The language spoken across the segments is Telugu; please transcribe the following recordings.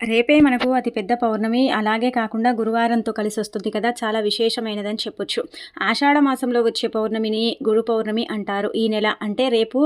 రేపే మనకు అతి పెద్ద పౌర్ణమి. అలాగే కాకుండా గురువారంతో కలిసి వస్తుంది కదా చాలా విశేషమైనదని చెప్పొచ్చు. ఆషాఢ మాసంలో వచ్చే పౌర్ణమిని గురు పౌర్ణమి అంటారు. ఈ నెల అంటే రేపు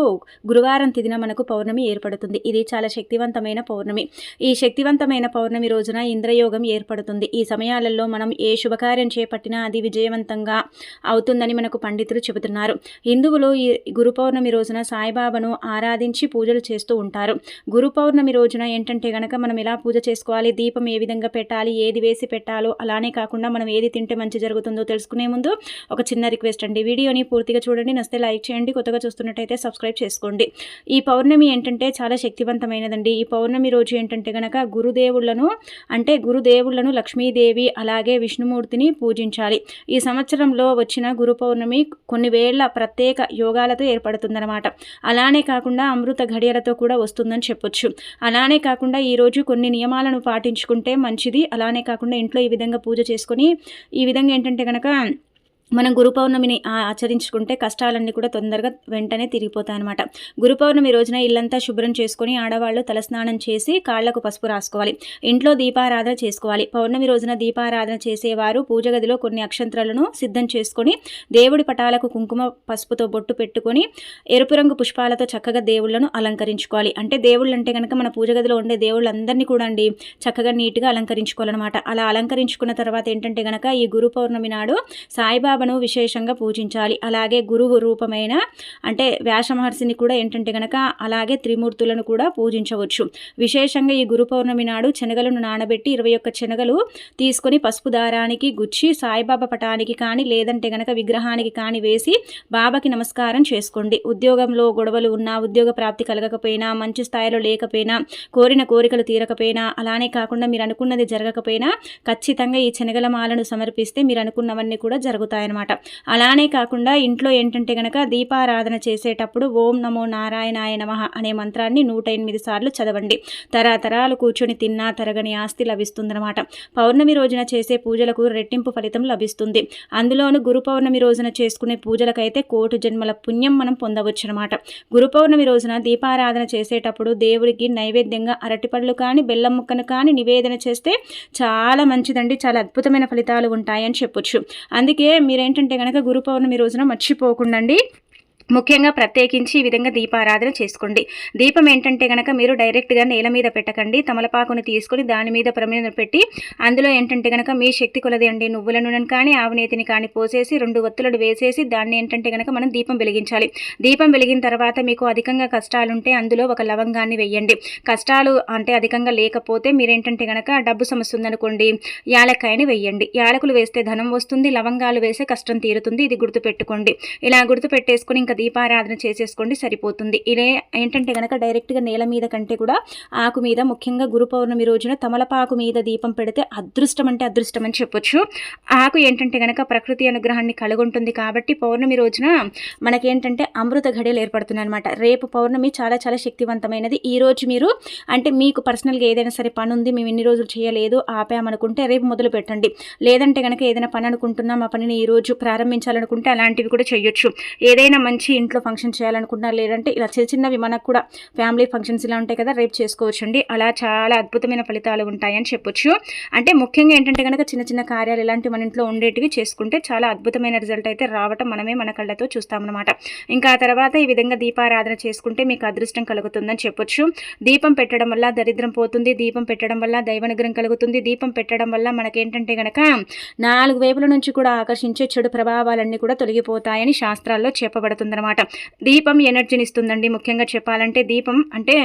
గురువారం తిదిన మనకు పౌర్ణమి ఏర్పడుతుంది. ఇది చాలా శక్తివంతమైన పౌర్ణమి. ఈ శక్తివంతమైన పౌర్ణమి రోజున ఇంద్రయోగం ఏర్పడుతుంది. ఈ సమయాలలో మనం ఏ శుభకార్యం చేపట్టినా అది విజయవంతంగా అవుతుందని మనకు పండితులు చెబుతున్నారు. హిందువులు ఈ గురు పౌర్ణమి రోజున సాయిబాబాను ఆరాధించి పూజలు చేస్తూ ఉంటారు. గురు పౌర్ణమి రోజున ఏంటంటే గనక మనం ఎలా పూజ చేసుకోవాలి దీపం ఏ విధంగా పెట్టాలి ఏది వేసి పెట్టాలో అలానే కాకుండా మనం ఏది తింటే మంచి జరుగుతుందో తెలుసుకునే ముందు ఒక చిన్న రిక్వెస్ట్ అండి. వీడియోని పూర్తిగా చూడండి నస్తే లైక్ చేయండి కొత్తగా చూస్తున్నట్టయితే సబ్స్క్రైబ్ చేసుకోండి. ఈ పౌర్ణమి ఏంటంటే చాలా శక్తివంతమైనదండి. ఈ పౌర్ణమి రోజు ఏంటంటే గనక గురుదేవుళ్ళను అంటే గురుదేవుళ్ళను లక్ష్మీదేవి అలాగే విష్ణుమూర్తిని పూజించాలి. ఈ సంవత్సరంలో వచ్చిన గురు పౌర్ణమి కొన్ని వేళ్ళ ప్రత్యేక యోగాలతో ఏర్పడుతుందన్నమాట. అలానే కాకుండా అమృత ఘడియలతో కూడా వస్తుందని చెప్పొచ్చు. అలానే కాకుండా ఈరోజు కొన్ని నియమ నియమాలను పాటించుకుంటే మంచిది. అలానే కాకుండా ఇంట్లో ఈ విధంగా పూజ చేసుకొని ఈ విధంగా ఏంటంటే కనుక మనం గురు పౌర్ణమిని ఆచరించుకుంటే కష్టాలన్నీ కూడా తొందరగా వెంటనే తిరిగిపోతాయి అనమాట గురు పౌర్ణమి రోజున ఇల్లంతా శుభ్రం చేసుకొని ఆడవాళ్ళు తలస్నానం చేసి కాళ్ళకు పసుపు రాసుకోవాలి. ఇంట్లో దీపారాధన చేసుకోవాలి. పౌర్ణమి రోజున దీపారాధన చేసేవారు పూజ గదిలో కొన్ని అక్షంత్రాలను సిద్ధం చేసుకొని దేవుడి పటాలకు కుంకుమ పసుపుతో బొట్టు పెట్టుకొని ఎరుపు రంగు పుష్పాలతో చక్కగా దేవుళ్ళను అలంకరించుకోవాలి. అంటే దేవుళ్ళు అంటే కనుక మన పూజ గదిలో ఉండే దేవుళ్ళందరినీ కూడా అండి చక్కగా నీట్గా అలంకరించుకోవాలన్నమాట. అలా అలంకరించుకున్న తర్వాత ఏంటంటే కనుక ఈ గురు పౌర్ణమి నాడు సాయిబాబా బాబాను విశేషంగా పూజించాలి. అలాగే గురువు రూపమైన అంటే వ్యాసమహర్షిని కూడా ఏంటంటే గనక అలాగే త్రిమూర్తులను కూడా పూజించవచ్చు. విశేషంగా ఈ గురు పౌర్ణమి నాడు శనగలను నానబెట్టి ఇరవై ఒక్క శనగలు తీసుకొని పసుపు దారానికి గుచ్చి సాయిబాబా పటానికి కానీ లేదంటే గనక విగ్రహానికి కానీ వేసి బాబాకి నమస్కారం చేసుకోండి. ఉద్యోగంలో గొడవలు ఉన్నా ఉద్యోగ ప్రాప్తి కలగకపోయినా మంచి స్థాయిలో లేకపోయినా కోరిన కోరికలు తీరకపోయినా అలానే కాకుండా మీరు అనుకున్నది జరగకపోయినా ఖచ్చితంగా ఈ శనగల మాలను సమర్పిస్తే మీరు అనుకున్నవన్నీ కూడా జరుగుతాయని అనమాట. అలానే కాకుండా ఇంట్లో ఏంటంటే కనుక దీపారాధన చేసేటప్పుడు ఓం నమో నారాయణాయ నమ అనే మంత్రాన్ని నూట ఎనిమిది సార్లు చదవండి. తరతరాలు కూర్చొని తిన్నా తరగని ఆస్తి లభిస్తుందన్నమాట పౌర్ణమి రోజున చేసే పూజలకు రెట్టింపు ఫలితం లభిస్తుంది. అందులోను గురు పౌర్ణమి రోజున చేసుకునే పూజలకైతే కోటి జన్మల పుణ్యం మనం పొందవచ్చు అనమాట గురు పౌర్ణమి రోజున దీపారాధన చేసేటప్పుడు దేవుడికి నైవేద్యంగా అరటిపళ్ళు కానీ బెల్లం ముక్కను కానీ నివేదన చేస్తే చాలా మంచిదండి చాలా అద్భుతమైన ఫలితాలు ఉంటాయని చెప్పొచ్చు. అందుకే మీరు ఏంటంటే కనుక గురు పౌర్ణమి రోజున మర్చిపోకుండండి. ముఖ్యంగా ప్రత్యేకించి ఈ విధంగా దీపారాధన చేసుకోండి. దీపం ఏంటంటే కనుక మీరు డైరెక్ట్గా నేల మీద పెట్టకండి తమలపాకును తీసుకొని దాని మీద ప్రమేణ పెట్టి అందులో ఏంటంటే కనుక మీ శక్తి కొలది అండి. నువ్వుల నూనెను కానీ ఆవునేతిని కానీ పోసేసి రెండు ఒత్తులను వేసేసి దాన్ని ఏంటంటే కనుక మనం దీపం వెలిగించాలి. దీపం వెలిగిన తర్వాత మీకు అధికంగా కష్టాలుంటే అందులో ఒక లవంగాన్ని వెయ్యండి. కష్టాలు అంటే అధికంగా లేకపోతే మీరేంటంటే కనుక డబ్బు సమస్య ఉందనుకోండి యాలక్కాయని వెయ్యండి. యాలకులు వేస్తే ధనం వస్తుంది లవంగాలు వేస్తే కష్టం తీరుతుంది ఇది గుర్తుపెట్టుకోండి. ఇలా గుర్తుపెట్టేసుకుని ఇంకా దీపారాధన చేసేసుకోండి సరిపోతుంది. ఇదే ఏంటంటే కనుక డైరెక్ట్గా నేల మీద కంటే కూడా ఆకు మీద ముఖ్యంగా గురు పౌర్ణమి రోజున తమలపాకు మీద దీపం పెడితే అదృష్టం అంటే అదృష్టం అని చెప్పొచ్చు. ఆకు ఏంటంటే కనుక ప్రకృతి అనుగ్రహాన్ని కలుగుంటుంది కాబట్టి పౌర్ణమి రోజున మనకేంటంటే అమృత ఘడియలు ఏర్పడుతున్నాయి అనమాట రేపు పౌర్ణమి చాలా చాలా శక్తివంతమైనది. ఈ రోజు మీరు అంటే మీకు పర్సనల్గా ఏదైనా సరే పని ఉంది మేము ఎన్ని రోజులు చేయలేదు ఆపామనుకుంటే రేపు మొదలు పెట్టండి. లేదంటే కనుక ఏదైనా పని అనుకుంటున్నాం ఆ పనిని ఈ రోజు ప్రారంభించాలనుకుంటే అలాంటివి కూడా చేయొచ్చు. ఏదైనా మంచి ఇంట్లో ఫంక్షన్ చేయాలనుకుంటున్నారు లేదంటే ఇలా చిన్న చిన్నవి మనకు కూడా ఫ్యామిలీ ఫంక్షన్స్ ఇలా ఉంటాయి కదా రేపు చేసుకోవచ్చండి. అలా చాలా అద్భుతమైన ఫలితాలు ఉంటాయని చెప్పొచ్చు. అంటే ముఖ్యంగా ఏంటంటే కనుక చిన్న చిన్న కార్యాలు ఇలాంటివి మన ఇంట్లో ఉండేటివి చేసుకుంటే చాలా అద్భుతమైన రిజల్ట్ అయితే రావటం మనమే మన కళ్ళతో చూస్తామన్నమాట. ఇంకా ఆ తర్వాత ఈ విధంగా దీపారాధన చేసుకుంటే మీకు అదృష్టం కలుగుతుందని చెప్పొచ్చు. దీపం పెట్టడం వల్ల దరిద్రం పోతుంది దీపం పెట్టడం వల్ల దైవనుగ్రహం కలుగుతుంది దీపం పెట్టడం వల్ల మనకేంటంటే కనుక నాలుగు వైపుల నుంచి కూడా ఆకర్షించే చెడు ప్రభావాలన్నీ కూడా తొలగిపోతాయని శాస్త్రాల్లో చెప్పబడుతుంది. అనమాట దీపం ఎనర్జీని ఇస్తుందండి. ముఖ్యంగా చెప్పాలంటే దీపం అంటే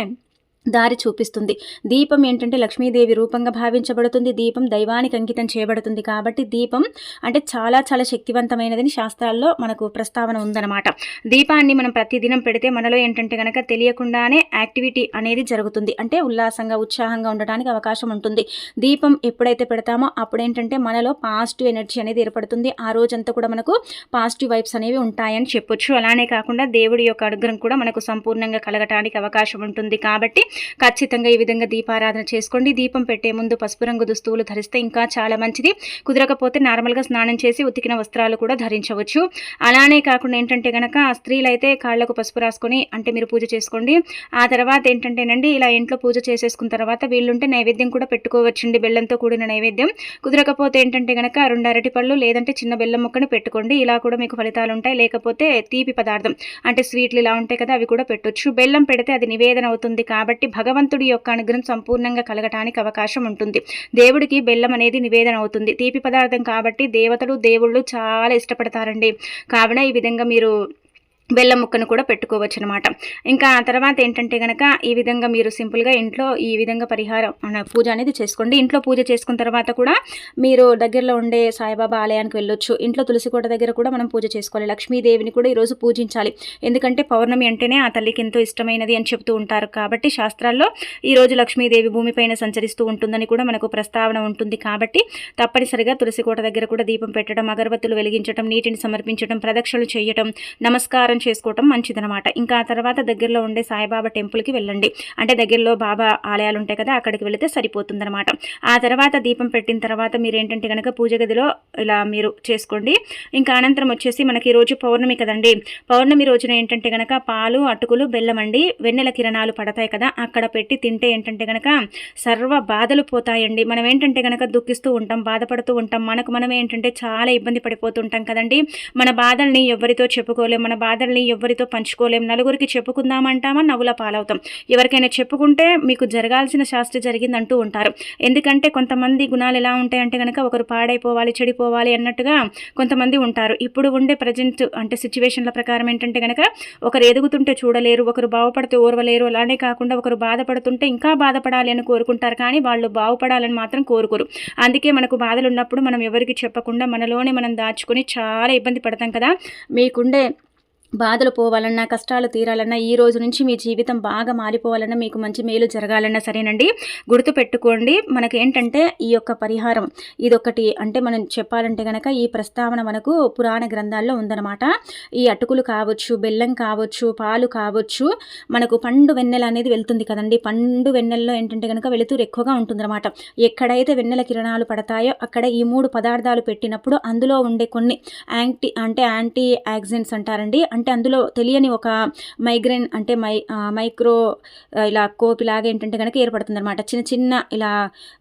దారి చూపిస్తుంది. దీపం ఏంటంటే లక్ష్మీదేవి రూపంగా భావించబడుతుంది. దీపం దైవానికి అంకితం చేయబడుతుంది కాబట్టి దీపం అంటే చాలా చాలా శక్తివంతమైనదని శాస్త్రాల్లో మనకు ప్రస్తావన ఉందన్నమాట. దీపాన్ని మనం ప్రతిదినం పెడితే మనలో ఏంటంటే కనుక తెలియకుండానే యాక్టివిటీ అనేది జరుగుతుంది. అంటే ఉల్లాసంగా ఉత్సాహంగా ఉండడానికి అవకాశం ఉంటుంది. దీపం ఎప్పుడైతే పెడతామో అప్పుడు ఏంటంటే మనలో పాజిటివ్ ఎనర్జీ అనేది ఏర్పడుతుంది. ఆ రోజంతా కూడా మనకు పాజిటివ్ వైబ్స్ అనేవి ఉంటాయని చెప్పొచ్చు. అలానే కాకుండా దేవుడి యొక్క అనుగ్రహం కూడా మనకు సంపూర్ణంగా కలగటానికి అవకాశం ఉంటుంది కాబట్టి ఖచ్చితంగా ఈ విధంగా దీపారాధన చేసుకోండి. దీపం పెట్టే ముందు పసుపు రంగు దుస్తువులు ధరిస్తే ఇంకా చాలా మంచిది. కుదరకపోతే నార్మల్గా స్నానం చేసి ఉతికిన వస్త్రాలు కూడా ధరించవచ్చు. అలానే కాకుండా ఏంటంటే గనక స్త్రీలు అయితే కాళ్ళకు పసుపు రాసుకొని అంటే మీరు పూజ చేసుకోండి. ఆ తర్వాత ఏంటంటేనండి ఇలా ఇంట్లో పూజ చేసేసుకున్న తర్వాత వీళ్ళుంటే నైవేద్యం కూడా పెట్టుకోవచ్చండి. బెల్లంతో కూడిన నైవేద్యం. కుదరకపోతే ఏంటంటే గనక రెండు అరటి పళ్ళు లేదంటే చిన్న బెల్లం ముక్కని పెట్టుకోండి. ఇలా కూడా మీకు ఫలితాలు ఉంటాయి. లేకపోతే తీపి పదార్థం అంటే స్వీట్లు ఇలా ఉంటాయి కదా అవి కూడా పెట్టొచ్చు. బెల్లం పెడితే అది నివేదన అవుతుంది కాబట్టి భగవంతుడి యొక్క అనుగ్రహం సంపూర్ణంగా కలగటానికి అవకాశం ఉంటుంది. దేవుడికి బెల్లం అనేది నివేదన అవుతుంది. తీపి పదార్థం కాబట్టి దేవతలు దేవుళ్ళు చాలా ఇష్టపడతారండి. కావున ఈ విధంగా మీరు బెల్లం ముక్కను కూడా పెట్టుకోవచ్చు అనమాట ఇంకా ఆ తర్వాత ఏంటంటే కనుక ఈ విధంగా మీరు సింపుల్గా ఇంట్లో ఈ విధంగా పరిహారం పూజ అనేది చేసుకోండి. ఇంట్లో పూజ చేసుకున్న తర్వాత కూడా మీరు దగ్గరలో ఉండే సాయిబాబా ఆలయానికి వెళ్ళొచ్చు. ఇంట్లో తులసి కోట దగ్గర కూడా మనం పూజ చేసుకోవాలి. లక్ష్మీదేవిని కూడా ఈరోజు పూజించాలి. ఎందుకంటే పౌర్ణమి అంటేనే ఆ తల్లికి ఎంతో ఇష్టమైనది అని చెప్తూ ఉంటారు కాబట్టి శాస్త్రాల్లో ఈరోజు లక్ష్మీదేవి భూమిపైన సంచరిస్తూ ఉంటుందని కూడా మనకు ప్రస్తావన ఉంటుంది కాబట్టి తప్పనిసరిగా తులసి కోట దగ్గర కూడా దీపం పెట్టడం అగరబత్తులు వెలిగించడం నీటిని సమర్పించడం ప్రదక్షిణలు చేయటం నమస్కారం దర్శనం చేసుకోవటం మంచిదనమాట ఇంకా ఆ తర్వాత దగ్గరలో ఉండే సాయిబాబా టెంపుల్కి వెళ్ళండి. అంటే దగ్గరలో బాబా ఆలయాలు ఉంటాయి కదా అక్కడికి వెళితే సరిపోతుందనమాట ఆ తర్వాత దీపం పెట్టిన తర్వాత మీరు ఏంటంటే కనుక పూజ గదిలో ఇలా మీరు చేసుకోండి. ఇంకా అనంతరం వచ్చేసి మనకి ఈరోజు పౌర్ణమి కదండి. పౌర్ణమి రోజున ఏంటంటే కనుక పాలు అటుకులు బెల్లం అండి వెన్నెల కిరణాలు పడతాయి కదా అక్కడ పెట్టి తింటే ఏంటంటే కనుక సర్వ బాధలు పోతాయండి. మనం ఏంటంటే కనుక దుఃఖిస్తూ ఉంటాం బాధపడుతూ ఉంటాం. మనకు మనం ఏంటంటే చాలా ఇబ్బంది పడిపోతుంటాం కదండి. మన బాధల్ని ఎవరితో చెప్పుకోలేం. మన బాధ బాధల్ని ఎవరితో పంచుకోలేం. నలుగురికి చెప్పుకుందామంటామా? నవ్వుల పాలవుతాం. ఎవరికైనా చెప్పుకుంటే మీకు జరగాల్సిన శాస్త్రి జరిగిందంటూ ఉంటారు. ఎందుకంటే కొంతమంది గుణాలు ఎలా ఉంటాయంటే కనుక ఒకరు పాడైపోవాలి చెడిపోవాలి అన్నట్టుగా కొంతమంది ఉంటారు. ఇప్పుడు ఉండే ప్రజెంట్ అంటే సిచ్యువేషన్ల ప్రకారం ఏంటంటే కనుక ఒకరు ఎదుగుతుంటే చూడలేరు ఒకరు బాగుపడితే ఓర్వలేరు. అలానే కాకుండా ఒకరు బాధపడుతుంటే ఇంకా బాధపడాలి అని కోరుకుంటారు కానీ వాళ్ళు బాగుపడాలని మాత్రం కోరుకోరు. అందుకే మనకు బాధలు ఉన్నప్పుడు మనం ఎవరికి చెప్పకుండా మనలోనే మనం దాచుకొని చాలా ఇబ్బంది పడతాం కదా. మీకుండే బాధలు పోవాలన్నా కష్టాలు తీరాలన్నా ఈ రోజు నుంచి మీ జీవితం బాగా మారిపోవాలన్నా మీకు మంచి మేలు జరగాలన్నా సరేనండి. గుర్తుపెట్టుకోండి మనకి ఏంటంటే ఈ యొక్క పరిహారం ఇదొకటి అంటే మనం చెప్పాలంటే కనుక ఈ ప్రస్తావన మనకు పురాణ గ్రంథాల్లో ఉందన్నమాట. ఈ అటుకులు కావచ్చు బెల్లం కావచ్చు పాలు కావచ్చు మనకు పండు వెన్నెల అనేది వెళ్తుంది కదండి. పండు వెన్నెల్లో ఏంటంటే కనుక వెళుతూరు ఎక్కువగా ఉంటుందన్నమాట. ఎక్కడైతే వెన్నెల కిరణాలు పడతాయో అక్కడ ఈ మూడు పదార్థాలు పెట్టినప్పుడు అందులో ఉండే కొన్ని యాంటీ అంటే యాంటీ యాక్సిడెంట్స్ అంటారండి అంటే అందులో తెలియని ఒక మైగ్రేన్ అంటే మై మైక్రో ఇలా కోపిలాగా ఏంటంటే కనుక ఏర్పడుతుంది అనమాట చిన్న చిన్న ఇలా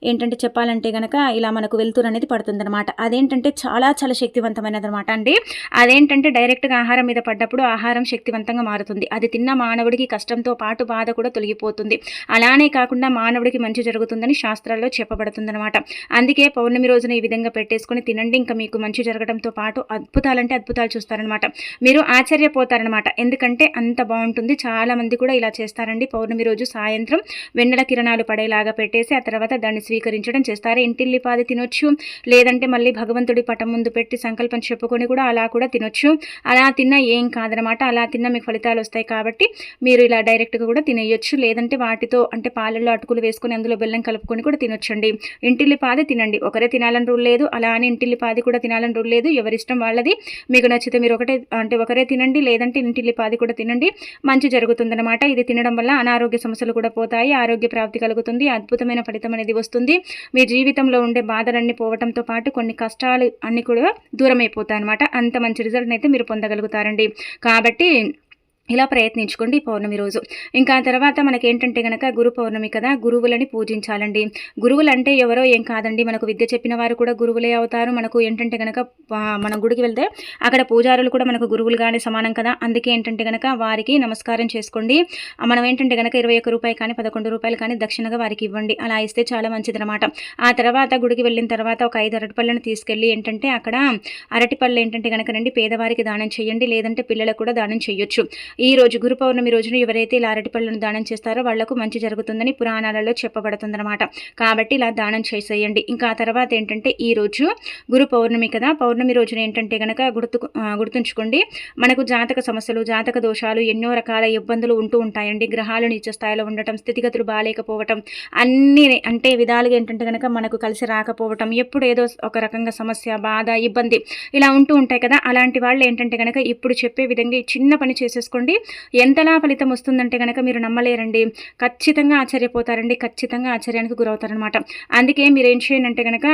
ఏంటంటే చెప్పాలంటే కనుక ఇలా మనకు వెలుతురు అనేది పడుతుంది అనమాట అదేంటంటే చాలా చాలా శక్తివంతమైనది అనమాట అండి. అదేంటంటే డైరెక్ట్గా ఆహారం మీద పడ్డప్పుడు ఆహారం శక్తివంతంగా మారుతుంది. అది తిన్న మానవుడికి కష్టంతో పాటు బాధ కూడా తొలగిపోతుంది. అలానే కాకుండా మానవుడికి మంచి జరుగుతుందని శాస్త్రాల్లో చెప్పబడుతుంది అనమాట అందుకే పౌర్ణమి రోజున ఈ విధంగా పెట్టేసుకొని తినండి. ఇంకా మీకు మంచి జరగడంతో పాటు అద్భుతాలంటే అద్భుతాలు చూస్తారనమాట మీరు ఆశ్చర్య ఆశ్చర్యపోతారనమాట ఎందుకంటే అంత బాగుంటుంది. చాలామంది కూడా ఇలా చేస్తారండి. పౌర్ణమి రోజు సాయంత్రం వెన్నెల కిరణాలు పడేలాగా పెట్టేసి ఆ తర్వాత దాన్ని స్వీకరించడం చేస్తారు. ఇంటిల్లిపాది తినొచ్చు. లేదంటే మళ్ళీ భగవంతుడి పటం ముందు పెట్టి సంకల్పం చెప్పుకొని కూడా అలా కూడా తినొచ్చు. అలా తిన్నా ఏం కాదనమాట అలా తిన్నా మీకు ఫలితాలు వస్తాయి కాబట్టి మీరు ఇలా డైరెక్ట్గా కూడా తినేయొచ్చు. లేదంటే వాటితో అంటే పాలల్లో అటుకులు వేసుకొని అందులో బెల్లం కలుపుకొని కూడా తినొచ్చండి. ఇంటిల్లిపాది తినండి. ఒకరే తినాలని రూల్ లేదు. అలా అని ఇంటిల్లిపాది కూడా తినాలని రూల్ లేదు. ఎవరిష్టం వాళ్ళది. మీకు నచ్చితే మీరు ఒకటే అంటే ఒకరే తినండి. తినండి లేదంటే ఇంటిల్లిపాది కూడా తినండి. మంచి జరుగుతుందన్నమాట. ఇది తినడం వల్ల అనారోగ్య సమస్యలు కూడా పోతాయి. ఆరోగ్య ప్రాప్తి కలుగుతుంది. అద్భుతమైన ఫలితం అనేది వస్తుంది. మీ జీవితంలో ఉండే బాధలన్నీ పోవడంతో పాటు కొన్ని కష్టాలు అన్నీ కూడా దూరం అయిపోతాయి అనమాట అంత మంచి రిజల్ట్ని అయితే మీరు పొందగలుగుతారండి. కాబట్టి ఇలా ప్రయత్నించుకోండి పౌర్ణమి రోజు. ఇంకా తర్వాత మనకేంటంటే కనుక గురు పౌర్ణమి కదా గురువులని పూజించాలండి. గురువులు అంటే ఎవరో ఏం కాదండి. మనకు విద్య చెప్పిన వారు కూడా గురువులే అవుతారు. మనకు ఏంటంటే కనుక మనం గుడికి వెళ్తే అక్కడ పూజారులు కూడా మనకు గురువులుగానే సమానం కదా. అందుకే ఏంటంటే కనుక వారికి నమస్కారం చేసుకోండి. మనం ఏంటంటే కనుక ఇరవై ఒక్క రూపాయలు కానీ పదకొండు రూపాయలు కానీ దక్షిణగా వారికి ఇవ్వండి. అలా ఇస్తే చాలా మంచిదనమాట ఆ తర్వాత గుడికి వెళ్ళిన తర్వాత ఒక ఐదు అరటిపళ్ళను తీసుకెళ్ళి ఏంటంటే అక్కడ అరటిపళ్ళు ఏంటంటే కనుక రండి పేదవారికి దానం చేయండి. లేదంటే పిల్లలకు కూడా దానం చేయొచ్చు. ఈ రోజు గురు పౌర్ణమి రోజున ఎవరైతే ఇలా అరటిపళ్ళను దానం చేస్తారో వాళ్ళకు మంచి జరుగుతుందని పురాణాలలో చెప్పబడుతుందన్నమాట. కాబట్టి ఇలా దానం చేసేయండి. ఇంకా తర్వాత ఏంటంటే ఈ రోజు గురు పౌర్ణమి కదా. పౌర్ణమి రోజున ఏంటంటే కనుక గుర్తు గుర్తుంచుకోండి. మనకు జాతక సమస్యలు జాతక దోషాలు ఎన్నో రకాల ఇబ్బందులు ఉంటూ ఉంటాయండి. గ్రహాలు నిత్య స్థాయిలో ఉండటం స్థితిగతులు బాగాలేకపోవటం అన్ని అంటే విధాలుగా ఏంటంటే కనుక మనకు కలిసి రాకపోవటం ఎప్పుడు ఏదో ఒక రకంగా సమస్య బాధ ఇబ్బంది ఇలా ఉంటూ ఉంటాయి కదా. అలాంటి వాళ్ళు ఏంటంటే కనుక ఇప్పుడు చెప్పే విధంగా చిన్న పని చేసేసుకోండి. చేసుకోండి ఎంతలా ఫలితం వస్తుందంటే కనుక మీరు నమ్మలేరండి. ఖచ్చితంగా ఆశ్చర్యపోతారండి. ఖచ్చితంగా ఆశ్చర్యానికి గురవుతారనమాట అందుకే మీరు ఏం చేయండి అంటే కనుక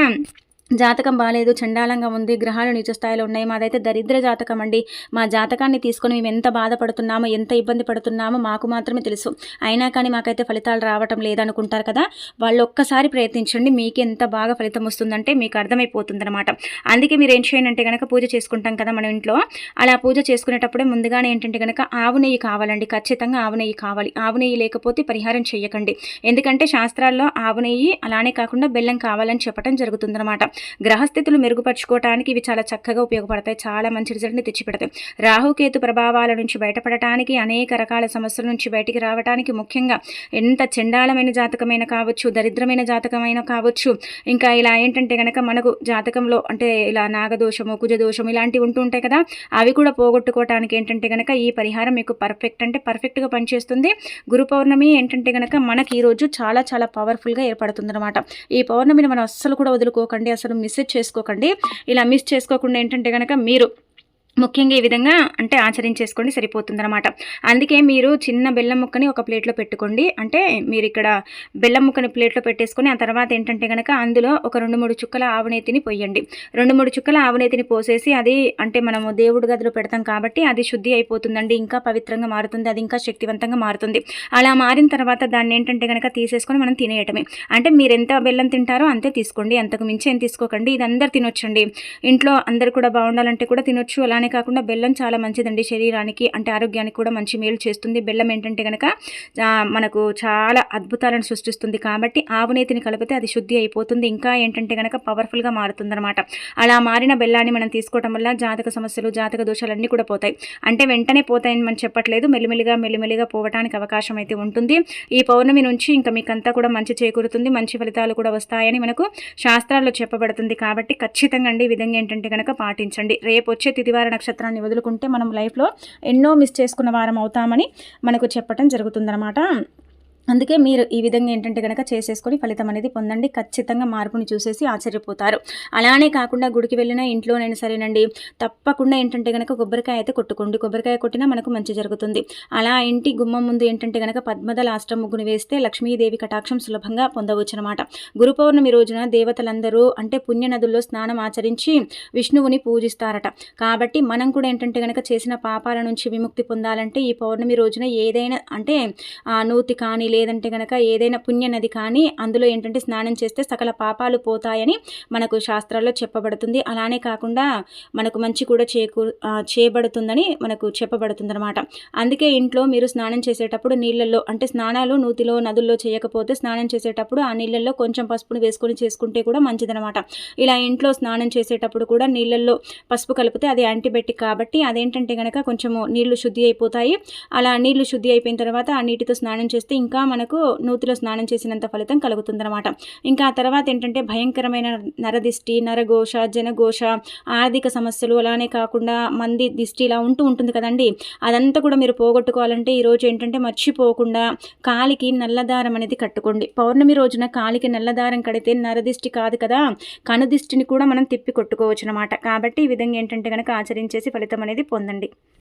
జాతకం బాగాలేదు చండాలంగా ఉంది గ్రహాలు నిజ స్థాయిలో ఉన్నాయి మాదైతే దరిద్ర జాతకం అండి. మా జాతకాన్ని తీసుకొని మేము ఎంత బాధపడుతున్నామో ఎంత ఇబ్బంది పడుతున్నామో మాకు మాత్రమే తెలుసు. అయినా కానీ మాకైతే ఫలితాలు రావటం లేదనుకుంటారు కదా వాళ్ళు ఒక్కసారి ప్రయత్నించండి మీకు ఎంత బాగా ఫలితం వస్తుందంటే మీకు అర్థమైపోతుందనమాట అందుకే మీరు ఏం చేయండి అంటే కనుక పూజ చేసుకుంటాం కదా మన ఇంట్లో అలా పూజ చేసుకునేటప్పుడే ముందుగానే ఏంటంటే కనుక ఆవు నెయ్యి కావాలండి ఖచ్చితంగా ఆవు నెయ్యి కావాలి. ఆవు నెయ్యి లేకపోతే పరిహారం చేయకండి ఎందుకంటే శాస్త్రాల్లో ఆవు నెయ్యి అలానే కాకుండా బెల్లం కావాలని చెప్పడం జరుగుతుందన్నమాట. గ్రహస్థితులు మెరుగుపరుచుకోవటానికి ఇవి చాలా చక్కగా ఉపయోగపడతాయి చాలా మంచి రిజల్ట్ని తెచ్చిపెడతాయి. రాహుకేతు ప్రభావాల నుంచి బయటపడటానికి అనేక రకాల సమస్యల నుంచి బయటికి రావడానికి ముఖ్యంగా ఎంత చండాలమైన జాతకమైన కావచ్చు దరిద్రమైన జాతకమైన కావచ్చు ఇంకా ఇలా ఏంటంటే కనుక మనకు జాతకంలో అంటే ఇలా నాగదోషము కుజదోషము ఇలాంటివి ఉంటూ ఉంటాయి కదా అవి కూడా పోగొట్టుకోవటానికి ఏంటంటే కనుక ఈ పరిహారం మీకు పర్ఫెక్ట్ అంటే పర్ఫెక్ట్గా పనిచేస్తుంది. గురు పౌర్ణమి ఏంటంటే కనుక మనకి ఈరోజు చాలా చాలా పవర్ఫుల్గా ఏర్పడుతుంది అనమాట ఈ పౌర్ణమిని మనం అస్సలు కూడా వదులుకోకండి అసలు మిస్ చేసుకోకండి. ఇలా మిస్ చేసుకోకుండా ఏంటంటే కనుక మీరు ముఖ్యంగా ఈ విధంగా అంటే ఆచరించేసుకోండి సరిపోతుందన్నమాట. అందుకే మీరు చిన్న బెల్లం ముక్కని ఒక ప్లేట్లో పెట్టుకోండి. అంటే మీరు ఇక్కడ బెల్లం ముక్కని ప్లేట్లో పెట్టేసుకొని ఆ తర్వాత ఏంటంటే కనుక అందులో ఒక రెండు మూడు చుక్కల ఆవునేతిని పోయండి. రెండు మూడు చుక్కల ఆవునేతిని పోసేసి అది అంటే మనము దేవుడి గదిలో పెడతాం కాబట్టి అది శుద్ధి అయిపోతుందండి. ఇంకా పవిత్రంగా మారుతుంది అది ఇంకా శక్తివంతంగా మారుతుంది. అలా మారిన తర్వాత దాన్ని ఏంటంటే కనుక తీసేసుకొని మనం తినేయటమే. అంటే మీరు ఎంత బెల్లం తింటారో అంతే తీసుకోండి. అంతకు మించి ఏం తీసుకోకండి. ఇది అందరు తినొచ్చండి. ఇంట్లో అందరు కూడా బాగుండాలంటే కూడా తినొచ్చు. అలా అలానే కాకుండా బెల్లం చాలా మంచిదండి శరీరానికి అంటే ఆరోగ్యానికి కూడా మంచి మేలు చేస్తుంది. బెల్లం ఏంటంటే కనుక మనకు చాలా అద్భుతాలను సృష్టిస్తుంది. కాబట్టి ఆవునేతిని కలిపితే అది శుద్ధి అయిపోతుంది. ఇంకా ఏంటంటే కనుక పవర్ఫుల్గా మారుతుందన్నమాట. అలా మారిన బెల్లాన్ని మనం తీసుకోవటం వల్ల జాతక సమస్యలు జాతక దోషాలు అన్నీ కూడా పోతాయి. అంటే వెంటనే పోతాయని మనం చెప్పట్లేదు. మెల్లిమెల్లిగా మెల్లిమెల్లిగా పోవటానికి అవకాశం అయితే ఉంటుంది. ఈ పౌర్ణమి నుంచి ఇంకా మీకంతా కూడా మంచి చేకూరుతుంది. మంచి ఫలితాలు కూడా వస్తాయని మనకు శాస్త్రాల్లో చెప్పబడుతుంది. కాబట్టి ఖచ్చితంగా అండి ఈ విధంగా ఏంటంటే కనుక పాటించండి. రేపు వచ్చే తిదివారం నక్షత్రాన్ని వదులుకుంటే మనం లైఫ్లో ఎన్నో మిస్ చేసుకున్న వారం అవుతామని మనకు చెప్పటం జరుగుతుందన్నమాట. అందుకే మీరు ఈ విధంగా ఏంటంటే కనుక చేసేసుకొని ఫలితం అనేది పొందండి. ఖచ్చితంగా మార్పుని చూసేసి ఆశ్చర్యపోతారు. అలానే కాకుండా గుడికి వెళ్ళినా ఇంట్లోనైనా సరేనండి. తప్పకుండా ఏంటంటే కనుక కొబ్బరికాయ అయితే కొట్టుకోండి. కొబ్బరికాయ కొట్టినా మనకు మంచి జరుగుతుంది. అలా ఇంటి గుమ్మం ముందు ఏంటంటే కనుక పద్మదల ఆష్టం ముగ్గుని వేస్తే లక్ష్మీదేవి కటాక్షం సులభంగా పొందవచ్చు అనమాట గురు పౌర్ణమి రోజున దేవతలందరూ అంటే పుణ్య నదుల్లో స్నానం ఆచరించి విష్ణువుని పూజిస్తారట. కాబట్టి మనం కూడా ఏంటంటే కనుక చేసిన పాపాల నుంచి విముక్తి పొందాలంటే ఈ పౌర్ణమి రోజున ఏదైనా అంటే ఆ నూతి కానీ లేదంటే కనుక ఏదైనా పుణ్య నది కానీ అందులో ఏంటంటే స్నానం చేస్తే సకల పాపాలు పోతాయని మనకు శాస్త్రాల్లో చెప్పబడుతుంది. అలానే కాకుండా మనకు మంచి కూడా చేకూ చేయబడుతుందని మనకు చెప్పబడుతుంది అనమాట అందుకే ఇంట్లో మీరు స్నానం చేసేటప్పుడు నీళ్ళల్లో అంటే స్నానాలు నూతిలో నదుల్లో చేయకపోతే స్నానం చేసేటప్పుడు ఆ నీళ్ళల్లో కొంచెం పసుపును వేసుకొని చేసుకుంటే కూడా మంచిదనమాట ఇలా ఇంట్లో స్నానం చేసేటప్పుడు కూడా నీళ్ళల్లో పసుపు కలిపితే అది యాంటీబయాటిక్ కాబట్టి అదేంటంటే కనుక కొంచెము నీళ్ళు శుద్ధి అయిపోతాయి. అలా నీళ్ళు శుద్ధి అయిపోయిన తర్వాత ఆ నీటితో స్నానం చేస్తే ఇంకా మనకు నూతిలో స్నానం చేసినంత ఫలితం కలుగుతుందనమాట ఇంకా ఆ తర్వాత ఏంటంటే భయంకరమైన నరదిష్టి నరఘోష జనఘోష ఆర్థిక సమస్యలు అలానే కాకుండా మంది దిష్టి ఇలా ఉంటూ ఉంటుంది కదండి. అదంతా కూడా మీరు పోగొట్టుకోవాలంటే ఈరోజు ఏంటంటే మర్చిపోకుండా కాలికి నల్లదారం అనేది కట్టుకోండి. పౌర్ణమి రోజున కాలికి నల్లదారం కడితే నరదిష్టి కాదు కదా కనుదిష్టిని కూడా మనం తిప్పి కొట్టుకోవచ్చు అనమాట కాబట్టి ఈ విధంగా ఏంటంటే కనుక ఆచరించేసి ఫలితం అనేది పొందండి.